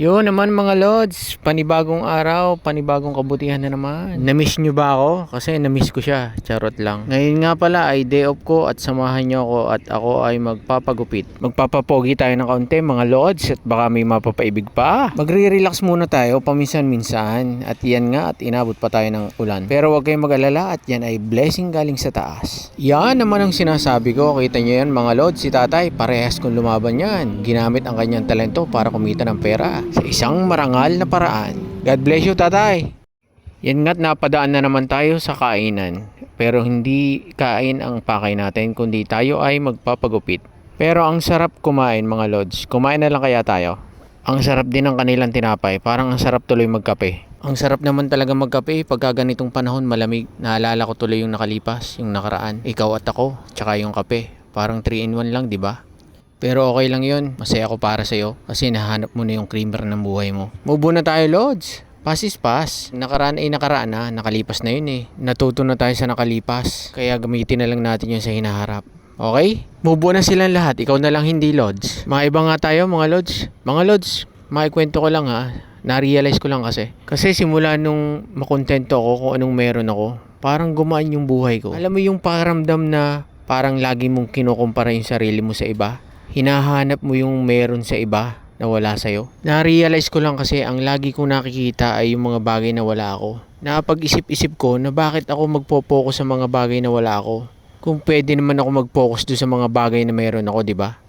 Yun naman mga lods, panibagong araw, panibagong kabutihan na naman. Namiss nyo ba ako? Kasi namiss ko siya, charot lang. Ngayon nga pala ay day off ko at samahan nyo ako at ako ay magpapagupit. Magpapapogi tayo ng kaunti mga lods at baka may mapapaibig pa. Magre-relax muna tayo paminsan-minsan at yan nga at inabot pa tayo ng ulan. Pero huwag kayong mag-alala at yan ay blessing galing sa taas. Yan naman ang sinasabi ko, kita nyo yan mga lods, si tatay parehas kong lumaban yan. Ginamit ang kanyang talento para kumita ng pera sa isang marangal na paraan. God bless you tatay! Yan nga't napadaan na naman tayo sa kainan. Pero hindi kain ang pakay natin, kundi tayo ay magpapagupit. Pero ang sarap kumain mga lods. Kumain na lang kaya tayo. Ang sarap din ng kanilang tinapay. Parang ang sarap tuloy magkape. Ang sarap naman talaga magkape pagka ganitong panahon malamig. Naalala ko tuloy yung nakalipas, yung nakaraan. Ikaw at ako, tsaka yung kape. Parang 3 in 1 lang, di ba? Pero okay lang yun. Masaya ako para sa'yo. Kasi nahanap mo na yung creamer ng buhay mo. Move na tayo, Lods. Pass is pass. Nakaraan ay nakaraan na. Nakalipas na yun eh. Natuto na tayo sa nakalipas. Kaya gamitin na lang natin yun sa hinaharap. Okay? Move na silang lahat. Ikaw na lang hindi, Lods. Mga iba nga tayo, mga Lods. Mga Lods, maikwento ko lang ha. Na-realize ko lang kasi. Kasi simula nung makontento ako kung anong meron ako, parang gumaan yung buhay ko. Alam mo yung paramdam na parang lagi mong kinukumpara yung sarili mo sa iba? Hinahanap mo yung meron sa iba na wala sa'yo. Na-realize ko lang kasi ang lagi kong nakikita ay yung mga bagay na wala ako. Napag-isip-isip ko na bakit ako magpo-focus sa mga bagay na wala ako. Kung pwede naman ako mag-focus doon sa mga bagay na meron ako, di ba?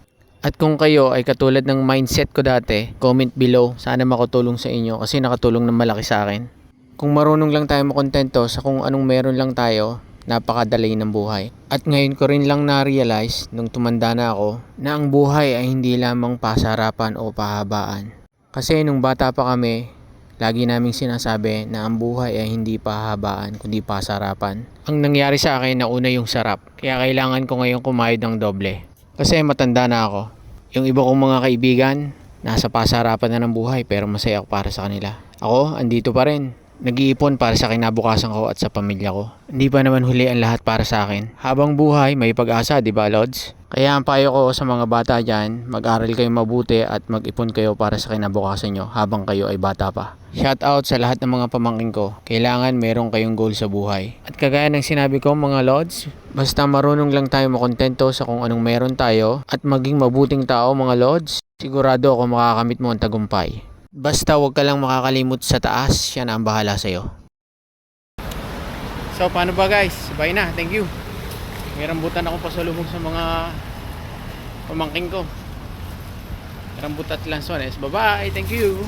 At kung kayo ay katulad ng mindset ko dati, comment below. Sana makatulong sa inyo kasi nakatulong ng malaki sa akin. Kung marunong lang tayo makontento sa kung anong meron lang tayo, napakadali ng buhay. At ngayon ko rin lang na-realize nung tumanda na ako na ang buhay ay hindi lamang pasarapan o pahabaan. Kasi nung bata pa kami, lagi naming sinasabi na ang buhay ay hindi pahabaan kundi pasarapan. Ang nangyari sa akin na una yung sarap, kaya kailangan ko ngayon kumayod ng doble. Kasi matanda na ako. Yung iba kong mga kaibigan, nasa pasarapan na ng buhay pero masaya ako para sa kanila. Ako, andito pa rin. Nag-iipon para sa kinabukasan ko at sa pamilya ko. Hindi pa naman huli ang lahat para sa akin. Habang buhay, may pag-asa, di ba, Lods? Kaya ang payo ko sa mga bata dyan, mag-aral kayo mabuti at mag-ipon kayo para sa kinabukasan nyo habang kayo ay bata pa. Shout out sa lahat ng mga pamangkin ko. Kailangan meron kayong goal sa buhay. At kagaya ng sinabi ko mga Lods, basta marunong lang tayo makontento sa kung anong meron tayo at maging mabuting tao mga Lods, sigurado ako makakamit mo ang tagumpay. Basta huwag ka lang makakalimot sa taas, siya na ang bahala sa'yo. So, paano ba guys? Bye na, thank you. May rambutan akong pasalubong sa mga pamangking ko. Rambutan at lansones. Bye-bye, thank you.